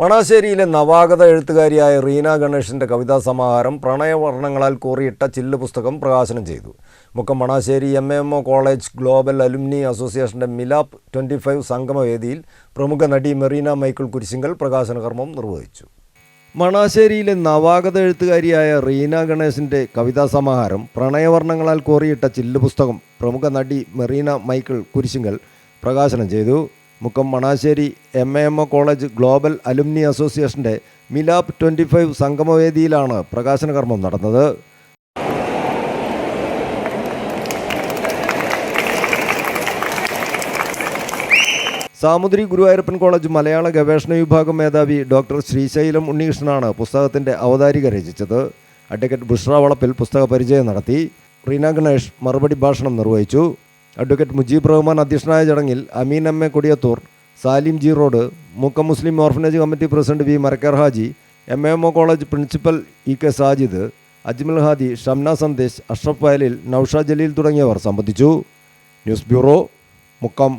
മണാശ്ശേരിയിലെ നവാഗത എഴുത്തുകാരിയായ റീന ഗണേഷിന്റെ കവിതാ സമാഹാരം പ്രണയവർണങ്ങളാൽ കോറിയിട്ട ചില്ല് പുസ്തകം പ്രകാശനം ചെയ്തു. Mukkam Manassery M M O college global alumni അസോസിയേഷന്റെ മിലാപ് ട്വന്റി ഫൈവ് സംഗമവേദിയിൽ പ്രമുഖ നടി മെറീന മൈക്കിൾ കുരിശിങ്കൽ പ്രകാശന കർമ്മം നിർവഹിച്ചു. മണാശ്ശേരിയിലെ നവാഗത എഴുത്തുകാരിയായ റീന ഗണേഷിന്റെ കവിതാ സമാഹാരം പ്രണയവർണങ്ങളാൽ കോറിയിട്ട ചില്ല് പുസ്തകം പ്രമുഖ നടി മെറീന മൈക്കിൾ കുരിശിങ്കൽ പ്രകാശനം ചെയ്തു. Mukkam Manassery M A M O college global alumni അസോസിയേഷന്റെ മിലാപ് ട്വന്റി ഫൈവ് സംഗമവേദിയിലാണ് പ്രകാശന കർമ്മം നടന്നത്. സാമുദ്രി ഗുരുവായൂരപ്പൻ കോളേജ് മലയാള ഗവേഷണ വിഭാഗം മേധാവി ഡോക്ടർ ശ്രീശൈലം ഉണ്ണികൃഷ്ണനാണ് പുസ്തകത്തിന്റെ അവതാരിക രചിച്ചത്. അഡ്വക്കേറ്റ് ബുഷ്ര വളപ്പിൽ പുസ്തക പരിചയം നടത്തി. റീന ഗണേഷ് മറുപടി ഭാഷണം നിർവഹിച്ചു. അഡ്വക്കേറ്റ് മുജീബ് റഹ്മാൻ അധ്യക്ഷനായ ചടങ്ങിൽ Ameen M A Kodiyathur Salim G road Mukkam Muslim orphanage committee president V Marakkar Haji M M O college principal E K Sajid Ajmal Hadi Shamna Sandesh Ashraf Vayalil Nousha Jaleel തുടങ്ങിയവർ സംബന്ധിച്ചു. News bureau Mukkam.